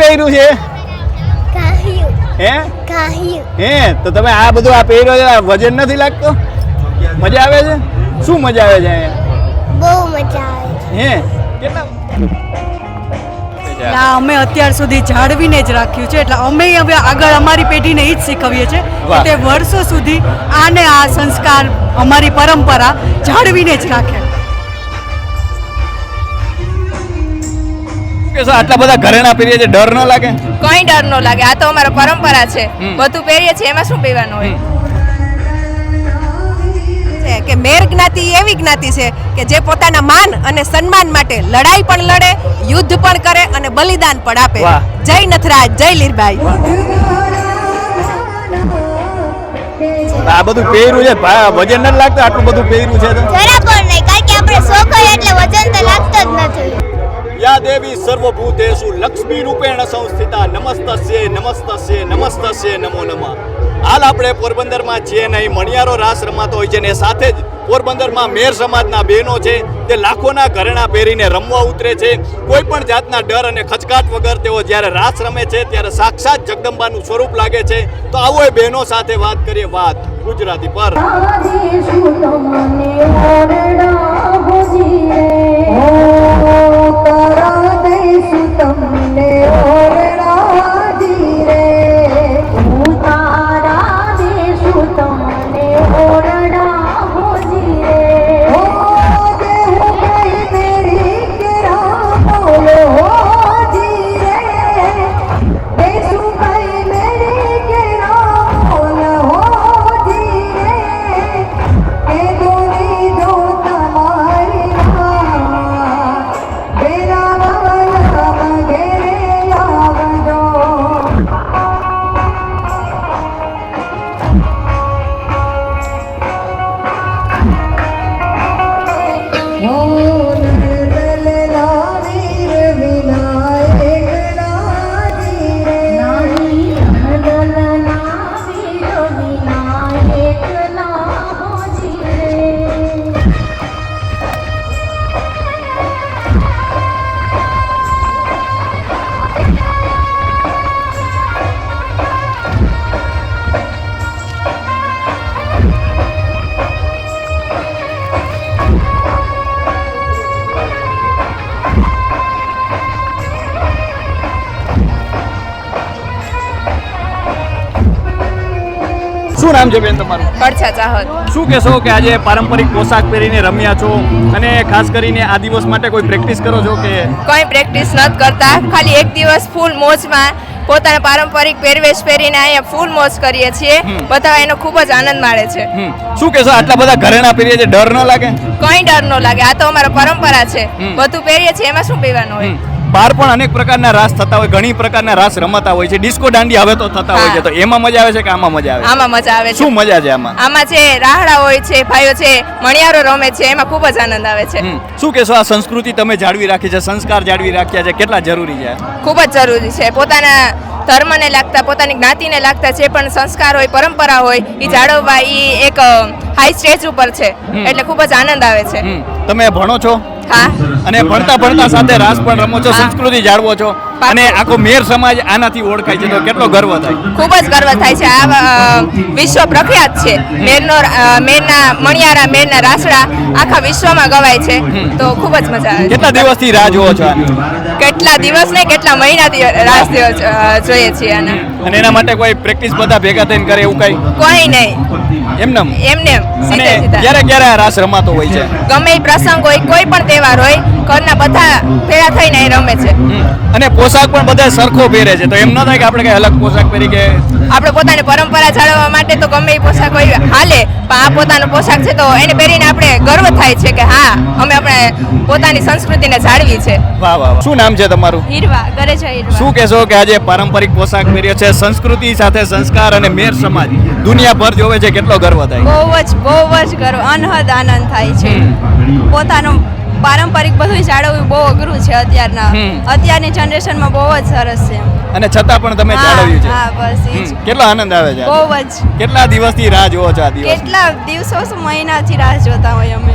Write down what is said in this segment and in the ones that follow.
પહેર્યું છે? કાહ્યું. હે? કાહ્યું. હે તો તમે આ બધું આ પહેર્યો છે આ વજન નથી લાગતો? મજા આવે છે? શું મજા આવે છે અહીંયા? બહુ મજા આવે છે. હે કેટલા? આ અમે અત્યાર સુધી જાળવીને જ રાખ્યું છે એટલે અમે હવે આગળ અમારી પેઢીને એ જ શીખવીએ છીએ કે તે વર્ષો સુધી આને આ સંસ્કાર અમારી પરંપરા જાળવીને જ રાખે. કે શું આટલા બધા ઘરેણા પહેરીએ છે ડર ન લાગે? કોઈ ડર ન લાગે. આ તો અમારો પરંપરા છે. બધું પહેરીએ છીએ એમાં શું પહેરવાનું હોય? છે કે મેર જ્ઞાતિ એવી જ્ઞાતિ છે કે જે પોતાના માન અને સન્માન માટે લડાઈ પણ લડે યુદ્ધ પણ કરે અને બલિદાન પણ આપે. જય નથરાજ જય લીરબાઈ આ બધું પહેર્યું છે વજન નથી લાગતું આટલું બધું પહેર્યું છે તો? જરા પણ નહીં કારણ કે આપણે શોખ હોય એટલે વજન તો લાગતો જ નથી. યા દેવી સર્વભૂતેષુ લક્ષ્મી રૂપેણ સંસ્થિતા નમસ્તસ્ય નમસ્તસ્ય નમસ્તસ્ય નમો નમઃ હાલ આપણે પોરબંદરમાં છીએ નહીં મણિયારો રાસ રમાતો હોય છે ને સાથે જ પોરબંદરમાં મેર સમાજના બહેનો છે, તે લાખોના ઘરેણા પહેરીને રમવા ઉતરે છે. કોઈ પણ જાતના ડર અને ખચકાટ વગર તેઓ જ્યારે રાસ રમે છે, ત્યારે સાક્ષાત જગદંબાનું સ્વરૂપ લાગે છે. તો આવો એ બહેનો સાથે વાત કરીએ વાત ગુજરાતી પર. શું નામ છે બેન તમારું. કડછા ચાહત શું કહેશો કે આજે પારંપરિક પોશાક પહેરીને રમ્યા છો? અને ખાસ કરીને આ દિવસ માટે કોઈ પ્રેક્ટિસ કરો છો કે કોઈ પ્રેક્ટિસ નથી કરતા. ખાલી એક દિવસ ફૂલ મોજમાં પોતાના પારંપરિક પહેરવેશ પહેરીને અહીંયા ફૂલ મોજ કરીએ છીએ. બધા એનો ખૂબ જ આનંદ માણે છે. શું કહેશો? આટલા બધા ઘરેણા પહેરીએ છે ડર ન લાગે? કોઈ ડર ન લાગે. આ તો અમારો પરંપરા છે. બધું પહેરીએ છીએ એમાં શું પહેરવાનું હોય. બહાર પણ અનેક પ્રકારના રાસ થતા હોય ઘણી પ્રકારના રાસ રમતા હોય છે. ડિસ્કો દાંડી હવે તો થતા હોય છે. તો એમાં મજા આવે છે કે આમાં મજા આવે? આમાં મજા આવે છે. શું મજા છે આમાં? આમાં છે રાહડા હોય છે ભાઈઓ છે મણિયારો રમે છે એમાં ખૂબ જ આનંદ આવે છે. શું કહેશો આ સંસ્કૃતિ તમે જાળવી રાખી છે સંસ્કાર જાળવી રાખ્યા છે કેટલા જરૂરી છે? ખૂબ જ જરૂરી છે. પોતાના ધર્મને લાગતા પોતાની જ્ઞાતિને લાગતા જે પણ સંસ્કાર હોય પરંપરા હોય એ જાળવવા એ એક હાઈ સ્ટેજ ઉપર છે. એટલે ખૂબ જ આનંદ આવે છે. તમે ભણો છો? અને ભણતા ભણતા સાથે રાસ પણ રમો છો સંસ્કૃતિ જાળવો છો. અને આખો મેર સમાજ આનાથી ઓળખાય છે. તો કેટલો ગર્વ થાય? ખૂબ જ ગર્વ થાય છે. આ વિશ્વ પ્રખ્યાત છે. મેરનો મેરના મણિયારા મેરના રાસડા આખા વિશ્વમાં ગવાય છે. તો ખૂબ જ મજા આવે કેટલા દિવસથી રાહ જોવો છો કેટલા દિવસ ને કેટલા મહિનાથી રાસ જોઈએ છીએ આના. અને એના માટે કોઈ પ્રેક્ટિસ બધા ભેગા થઈને કરે એવું કઈ? કોઈ નહીં. એમને એમને એમ, અને ક્યારે ક્યારે રાસ રમાતો હોય છે? ગમે એ પ્રસંગ હોય કોઈ પણ તહેવાર હોય ઘરના બધા ભેગા થઈને એ રમે છે. અને પોશાક પણ બધા સરખો પહેરે છે. તો એમ ન થાય કે આપણે કઈ અલગ પોશાક પહેરી કે આપણે પોતાની પરંપરા જાળવવા માટે તો ગમે એ પોશાક હોય હાલે. પણ આ પોતાનો પોશાક છે તો એને પહેરીને આપણે ગર્વ થાય છે કે હા અમે આપણે પોતાની સંસ્કૃતિને જાળવી છે. વાહ વાહ. શું નામ છે તમારું? હીરવા કરે છે શું કહેશો કે આજે પારંપરિક પોશાક પહેર્યો છે? સંસ્કૃતિ સાથે સંસ્કાર અને મેર સમાજ. દુનિયાભર જોવે છે કેટલો ગર્વ થાય. બહુ જ બહુ જ ગર્વ અનહદ આનંદ થાય છે. પોતાનું પારંપરિક બધું જાળવવું બહુ અઘરું છે અત્યારના. અત્યારની જનરેશનમાં બહુ જ સરસ છે. અને છતાં પણ તમે જાળવ્યું છે. હા બસ એ જ. કેટલો આનંદ આવે છે બહુ જ. કેટલા દિવસથી રાહ જોવો છો આ દિવસ? કેટલા દિવસો મહિનાથી રાહ જોતા હોય અમે.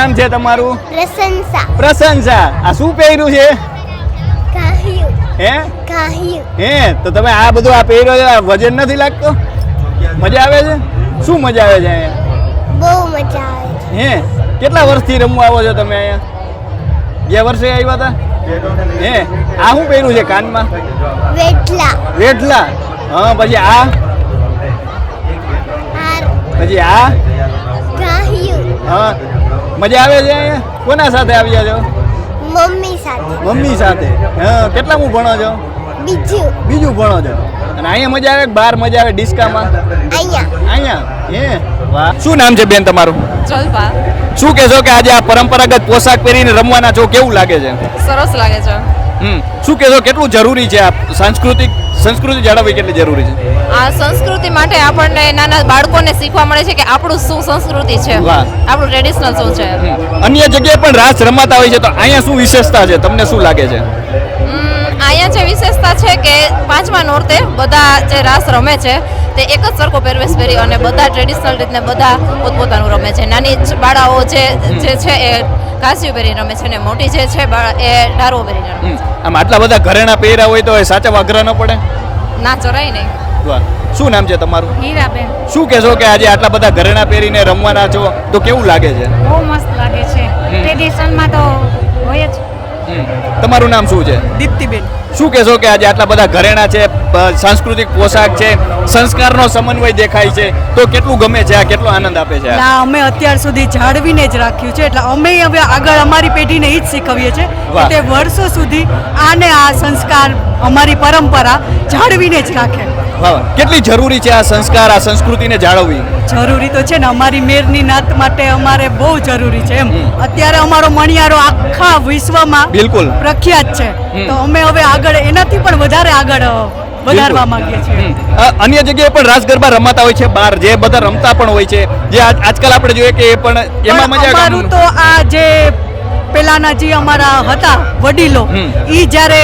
નામ છે તમારું? પ્રશંસા. પ્રશંસા. આ શું પહેર્યું છે? હે? હે તો તમે આ બધું આ પહેર્યો છે વજન નથી લાગતો? મજા આવે છે? શું મજા આવે છે અહીંયા? બહુ મજા આવે છે. હે કેટલા વર્ષથી રમવા આવો છો તમે અહીંયા? બે વર્ષે આવ્યા હતા? હે આ શું પહેર્યું છે કાનમાં? વેટલા. વેઠલા હા પછી આ? પછી આ? હા મજા આવે છે અહીંયા? કોના સાથે આવ્યા છો? મમ્મી સાથે. મમ્મી સાથે? હા કેટલામું ભણો છો? બીજું. બીજું ભણો છો? અને અહીંયા મજા આવે બહાર મજા આવે ડિસ્કામાં? અહીંયા. અહીંયા? હે? વાહ. શું નામ છે બેન તમારું? જલ્પા શું કહેશો કે આજે આ પરંપરાગત પોશાક પહેરીને રમવાના છો? કેવું લાગે છે? સરસ લાગે છે. શું કહેશો કેટલું જરૂરી છે આ સાંસ્કૃતિક સંસ્કૃતિ જાળવવી કેટલી જરૂરી છે? આ સંસ્કૃતિ માટે આપણને નાના બાળકોને શીખવા મળે છે કે આપણું શું સંસ્કૃતિ છે. આપણું ટ્રેડિશનલ શું છે. અન્ય જગ્યાએ પણ રાસ રમાતા હોય છે તો અહીંયા શું વિશેષતા છે? તમને શું લાગે છે? અહીંયા જે વિશેષતા છે કે પાંચમા નોરતે બધા જે રાસ રમે છે તે એક જ સરખો પહેરવેશ પહેરી અને બધા ટ્રેડિશનલ રીતને બધા પોતપોતાનું રમે છે. નાની બાળાઓ જે જે છે એ કાસિયું પહેરી રમે છે ને મોટી જે છે બાળા એ ડારો પહેરીને રમે છે. આમ આટલા બધા ઘરેણા પહેર્યા હોય તો એ સાચા વાઘરા ન પડે? ના ચરાય નહીં. વાહ. શું નામ છે તમારું? હીરાબેન. શું કહેશો કે આજે આટલા બધા ઘરેણા પહેરીને રમવાના છો? તો કેવું લાગે છે? બહુ મસ્ત લાગે છે. ટ્રેડિશનમાં તો હોય જ. તમારું નામ શું છે દીપ્તિબેન શું કહેશો કે આજે આટલા બધા ઘરેણા છે સાંસ્કૃતિક પોશાક છે સંસ્કારનો સમન્વય દેખાય છે તો કેટલું ગમે છે આ કેટલો આનંદ આપે છે આ? અમે અત્યાર સુધી જાળવીને જ રાખ્યું છે એટલે અમે હવે આગળ અમારી પેઢીને એ જ શીખવીએ છીએ તે વર્ષો સુધી આને આ સંસ્કાર અમારી પરંપરા જાળવીને જ રાખે. કેટલી જરૂરી છે આ સંસ્કાર આ સંસ્કૃતિને જાળવવી? જરૂરી તો છે ને અમારી મેરની નાત માટે અમારે બહુ જરૂરી છે એમ. અત્યારે અમારો મણિયારો આખા વિશ્વમાં બિલકુલ. પ્રખ્યાત છે. તો અમે હવે આગળ એનાથી પણ વધારે આગળ વધારવા માંગીએ છીએ. અન્ય જગ્યાએ પણ રાસ ગરબા રમાતા હોય છે બહાર જે બધા રમતા પણ હોય છે જે આજકાલ આપણે જોઈએ કે એ પણ એમાં મજા અમારું તો આ જે પેલાના જે અમારા હતા વડીલો. ઈ જ્યારે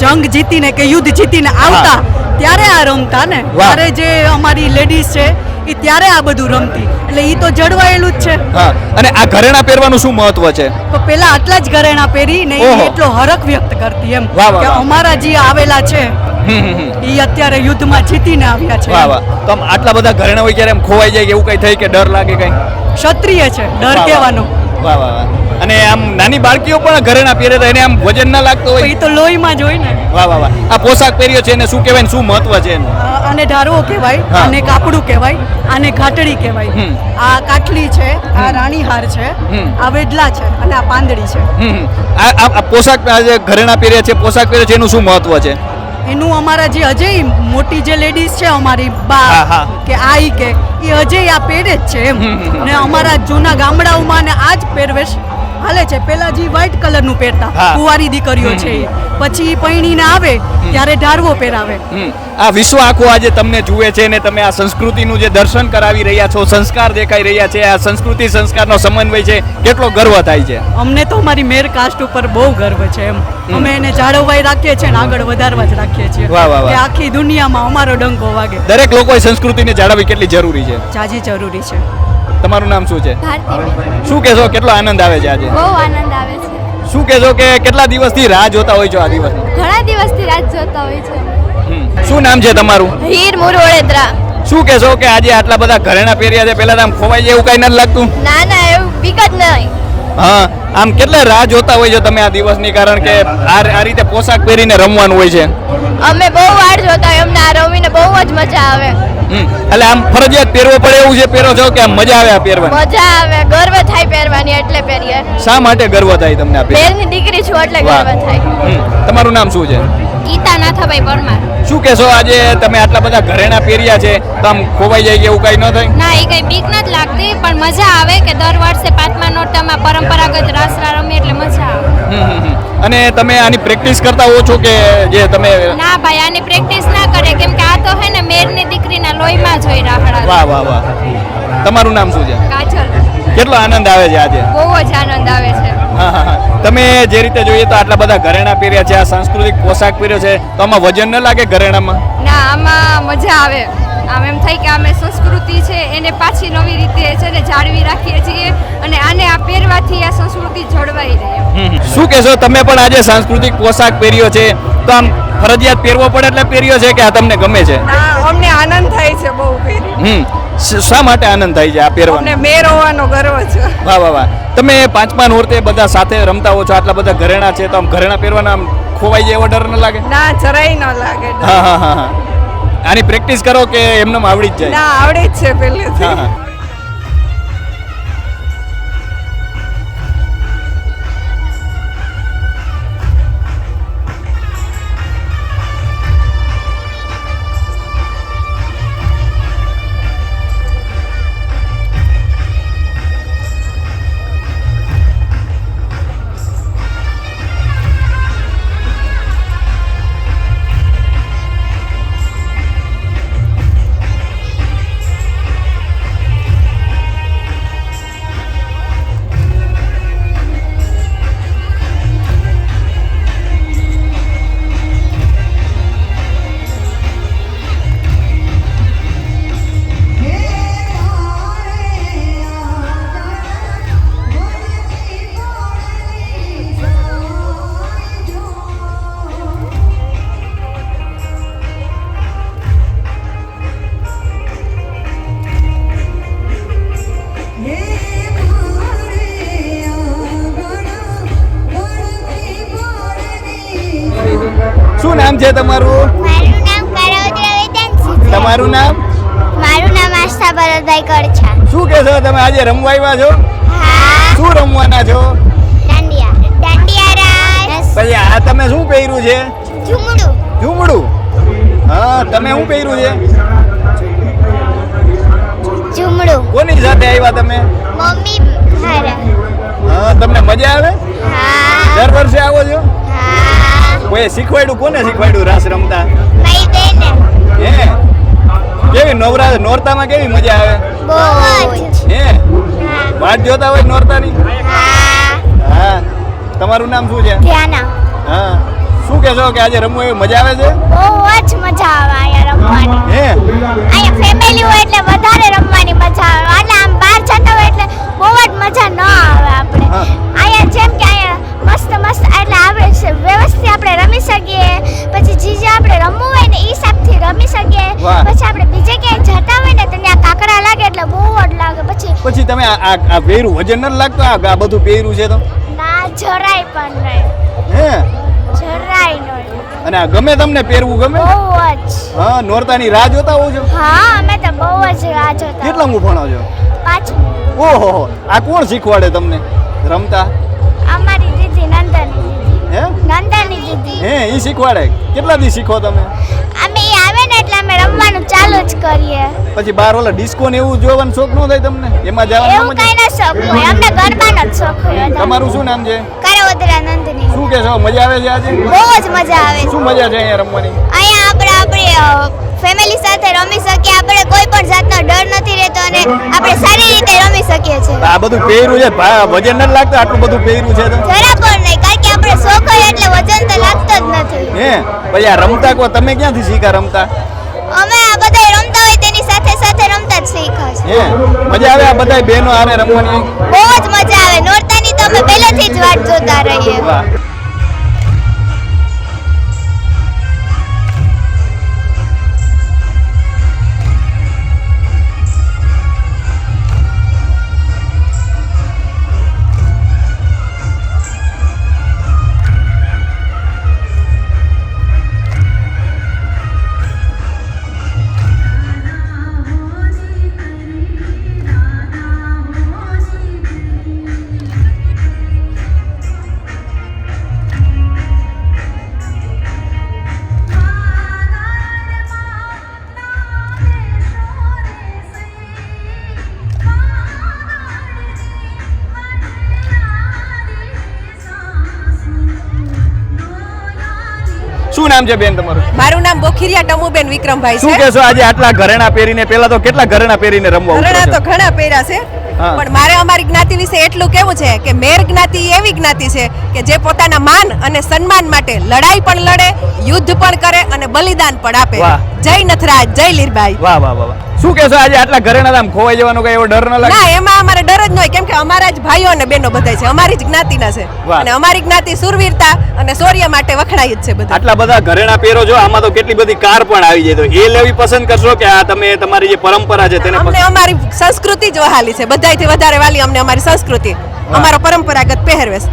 જંગ જીતીને કે યુદ્ધ જીતીને આવતા ત્યારે આ રમતા ને? ત્યારે જે અમારી લેડીઝ છે એ ત્યારે આ બધું રમતી. એટલે એ તો જળવાયેલું જ છે. હા અને આ ઘરેણા પહેરવાનું શું મહત્વ છે? તો પેલા આટલા જ ઘરેણા પહેરી ને એટલો હરખ વ્યક્ત કરતી એમ. કે અમારા જે આવેલા છે. ઈ અત્યારે યુદ્ધમાં જીતીને આવ્યા છે. વાહ વાહ. તો આટલા બધા ઘરેણા હોય ત્યારે એમ ખોવાઈ જાય કે એવું કઈ થઈ કે ડર લાગે કઈ? ક્ષત્રિય છે ડર. કહેવાનો. વાહ વાહ વાહ. અને આમ નાની બાળકીઓ પણ ઘરેણા પહેરે તો એને આમ વજન ના લાગતો હોય. એ તો લોહીમાં જ હોય ને. વાહ વાહ વાહ. આ પોશાક પહેર્યો છે એને શું કહેવાય ને શું મહત્વ છે એનું? આને ધારવો કહેવાય આને કાપડું કહેવાય આને ઘાટડી કહેવાય. આ કાટલી છે આ રાણીહાર છે આ વેડલા છે અને આ પાંદડી છે. આ- આ પોશાક ઘરેણા પહેર્યા છે પોશાક પહેર્યો છે એનું શું મહત્વ છે? એનું અમારા જે અજય મોટી જે લેડીઝ છે અમારી બા કે આઈ કે એ અજય આ પહેરે જ છે એમ. ને અમારા જૂના ગામડાઓમાં ને આ જ પહેરવેશ હાલે છે. પેલા જે વ્હાઈટ કલરનું પહેરતા. કુંવારી દીકરીઓ છે. પછી પૈણીને આવે ત્યારે ઢારવો પહેરાવે. આ વિશ્વ આખું આજે તમને જુએ છે ને તમે આ સંસ્કૃતિનું જે દર્શન કરાવી રહ્યા છો સંસ્કાર દેખાઈ રહ્યા છે આ સંસ્કૃતિ સંસ્કારનો સમન્વય છે કેટલો ગર્વ થાય છે? અમને તો અમારી મેર કાસ્ટ ઉપર બહુ ગર્વ છે એમ. અમે એને જાળવવાય રાખીએ છીએ ને આગળ વધારવા જ રાખીએ છીએ. વાહ, વાહ, વાહ. કે આખી દુનિયામાં અમારો ડંકો વાગે. દરેક લોકોએ સંસ્કૃતિને જાળવવી કેટલી જરૂરી છે? જાજી જરૂરી છે. તમારું નામ શું છે? શું કહેશો? કેટલો આનંદ આવે છે આજે? બહુ આનંદ આવે છે. શું કહેશો કે કેટલા દિવસથી રાહ જોતા હોય છો આ દિવસ? ઘણા દિવસથી રાહ જોતા હોય છે. શું નામ છે તમારું? હીર મુરવડેદરા. શું કહેશો કે આજે આટલા બધા ઘરેણા પહેર્યા છે? પહેલા તો આમ ખોવાઈ જાય એવું કઈ નથી લાગતું? ના ના એવું બીક જ નહીં. હા આમ કેટલા રાહ જોતા હોય છો તમે આ દિવસની? કારણ કે આ આ રીતે પોશાક પહેરીને રમવાનું હોય છે. અમે બહુ વાર જોતા હોય અમને આ રમીને બહુ જ મજા આવે. એટલે આમ ફરજિયાત પહેરવો પડે એવું છે પહેરો છો કે આમ મજા આવે આ પહેરવાની? મજા આવે ગર્વ થાય પહેરવાની એટલે પહેરીએ. શા માટે ગર્વ થાય તમને આ પહેરની દીકરી છું એટલે ગર્વ થાય. તમારું નામ શું છે? ગીતા નાથાભાઈ પરમાર. શું કહેશો આજે તમે આટલા બધા ઘરેણા પહેર્યા છે તો આમ ખોવાઈ જાય એવું કઈ ન થાય? ના એ કઈ બીક નથી લાગતી પણ મજા આવે કે દર વર્ષે પાંચમા નોરતામાં પરંપરાગત રાસરા રમીએ એટલે મજા આવે. અને તમે આની પ્રેક્ટિસ કરતા હો છો કે જે તમે ના ભાઈ આની પ્રેક્ટિસ ના કરે કેમ કે આ તો હે ને મેરની દીકરીના લોહીમાં જોઈ રાખડા વાહ વાહ વાહ. તમારું નામ શું છે? કાજલ. કેટલો આનંદ આવે છે આજે? બહુ જ આનંદ આવે છે. તમે જે રીતે જોઈએ તો આટલા બધા ઘરેણા પહેર્યા છે આ સાંસ્કૃતિક પોશાક પહેર્યો છે તો આમાં વજન ન લાગે ઘરેણામાં? ના આમાં મજા આવે. આમ એમ થાય કે અમે સંસ્કૃતિ છે એને પાછી નવી રીતે છે ને જાળવી રાખીએ છીએ અને આને આ પહેરવાથી આ સંસ્કૃતિ જળવાઈ રહે શું કહેશો તમે પણ આજે સાંસ્કૃતિક પોશાક પહેર્યો છે તો આમ ફરજિયાત પહેરવો પડે એટલે પહેર્યો છે કે આ તમને ગમે છે? અમને આનંદ થાય છે બહુ પહેરી. હમ શા માટે આનંદ થાય છે આ પહેરવાનો? મેર હોવાનો ગર્વ છે. વાહ વાહ વાહ. તમે પાંચમા નોરતે બધા સાથે રમતા હો છો? આટલા બધા ઘરેણા છે તો આમ ઘરેણા પહેરવાના આમ ખોવાઈ જાય એવો ડર ન લાગે? ના જરાય ન લાગે હા હા હા આની પ્રેક્ટિસ કરો કે એમને આવડી જ જાય? ના આવડે જ છે પહેલેથી. શું તમે આજે રમવા આવ્યા છો? શું રમવાના છો? પછી આ તમે શું પહેર્યું છે? ઝુમડું. હા તમે શું પહેર્યું છે? ઝુમડું. કોની સાથે આવ્યા તમે? મમ્મી હા તમને મજા આવે? દર વર્ષે આવો છો? હા. કોઈ શીખવાડ્યું? કોને શીખવાડ્યું રાસ રમતા? હે? કેવી નવરા નોરતામાં કેવી મજા આવે? બહુ હે? વાટ જોતા હોય નોરતાની? હા. હા તમારું નામ શું છે? ધ્યાના. હા. શું કહેશો કે આજે રમવું એવી મજા આવે છે? બહુ જ મજા આવે અહીંયા રમવાની. હે? અહીંયા ફેમિલી હોય એટલે વધારે રમવાની મજા આવે. પહેર્યું? વજન નથી લાગતું આ આ બધું પહેર્યું છે તો? ના જરાય પણ નહીં. હે? જરાય નહીં. અને આ ગમે તમને પહેરવું ગમે? બહુ જ. હા નોરતાની રાહ જોતા હોવ છો? હા અમે તો બહુ જ રાહ જોતા. કેટલા હું ભણો છો? પાંચમું. ઓહો આ કોણ શીખવાડે તમને? રમતા? અમારી દીદી નંદની દીદી. હે? નંદની દીદી. હે ઈ શીખવાડે. કેટલા દી શીખો તમે? ચાલુ જ કરીએ. પછી બાર ઓલા ડિસ્કો ને એવું જોવાનો શોખ ન થાય તમને? એમાં જવાનો એવું કઈ ના શોખ હોય. અમને ગરબાનો જ શોખ હોય તમારું શું નામ છે? કરવદરા નંદની. શું કહેશો મજા આવે છે આજે? બહુ જ મજા આવે છે. શું મજા છે અહીંયા રમવાની? અહીંયા આપણે આપણી ફેમિલી સાથે રમી શકીએ. આપણે કોઈ પણ જાતનો ડર નથી રહેતો અને આપણે સારી રીતે રમી શકીએ છીએ. આ બધું પહેર્યું છે. વજન નથી લાગતું? આટલું બધું પહેર્યું છે તો? જરા પણ નહીં. કારણ કે આપણે શોખ હોય એટલે વજન તો લાગતો જ નથી. હે? ભાઈ આ રમતા કો તમે ક્યાંથી શીખા રમતા? અમે આ બધા રમતા હોય તેની સાથે સાથે રમતા જ શીખ્યા છે હે મજા આવે આ બધા બહેનો આને રમવાની? બહુ જ મજા આવે. નોરતાની તો અમે પહેલેથી જ વાટ જોતા રહીએ. વાહ. નામ છે બેન તમારું? મારું નામ બોખીરિયા ટમુબેન વિક્રમભાઈ શું કહેશો આજે આટલા ઘરેણા પહેરીને? પેલા તો કેટલા ઘરેણા પહેરીને રમવા ઘરેણા તો ઘણા પહેર્યા છે પણ મારે અમારી જ્ઞાતિ વિશે એટલું કેવું છે કે મેર જ્ઞાતિ એવી જ્ઞાતિ છે કે જે પોતાના માન અને સન્માન માટે લડાઈ પણ લડે યુદ્ધ પણ કરે અને બલિદાન પણ આપે. જય નથરાજ જય લીરબાઈ વાહ વાહ વાહ વાહ. શું કહેશો આજે આટલા ઘરેણા આમ ખોવાઈ જવાનો કઈ એવો ડર ન લાગે? ના એમાં અમારે ડર જ ન હોય કેમ કે અમારા જ ભાઈઓ અને બહેનો બધા છે અમારી જ જ્ઞાતિના છે. અને અમારી જ્ઞાતિ સુરવીરતા અને શૌર્ય માટે વખણાય જ છે બધા. આટલા બધા ઘરેણા પહેરો છો આમાં તો કેટલી બધી કાર પણ આવી જાય. તો એ લેવી પસંદ કરશો કે આ તમે તમારી જે પરંપરા છે તેને અમને અમારી સંસ્કૃતિ જ વહાલી છે. બધાયથી વધારે વાલી અમને અમારી સંસ્કૃતિ. અમારો પરંપરાગત પહેરવેશ.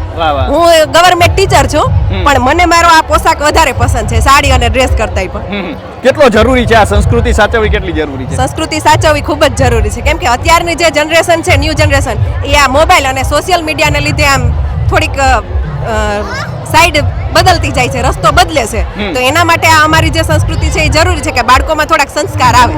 હું ગવર્મેન્ટ ટીચર છું પણ મને મારો આ પોશાક વધારે પસંદ છે સાડી અને ડ્રેસ કરતાંય પણ. કેટલો જરૂરી છે આ સંસ્કૃતિ સાચવવી કેટલી જરૂરી છે? સંસ્કૃતિ સાચવવી ખૂબ જ જરૂરી છે કેમ કે અત્યારની જે જનરેશન છે ન્યૂ જનરેશન એ આ મોબાઈલ અને સોશિયલ મીડિયાને લીધે આમ થોડીક સાઈડ બદલતી જાય છે રસ્તો બદલે છે. તો એના માટે આ અમારી જે સંસ્કૃતિ છે એ જરૂરી છે કે બાળકોમાં થોડાક સંસ્કાર આવે.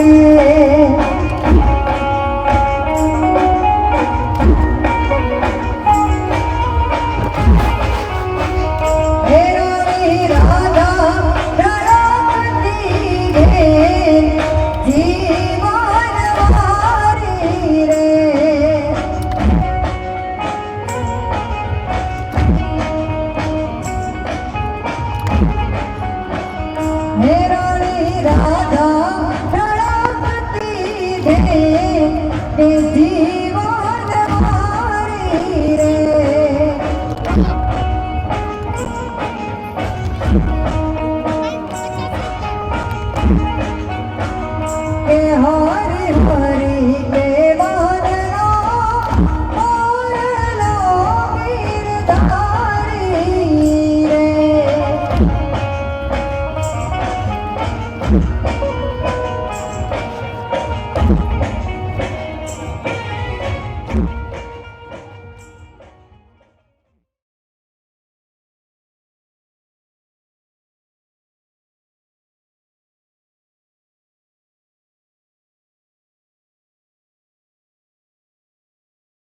রে કે હરી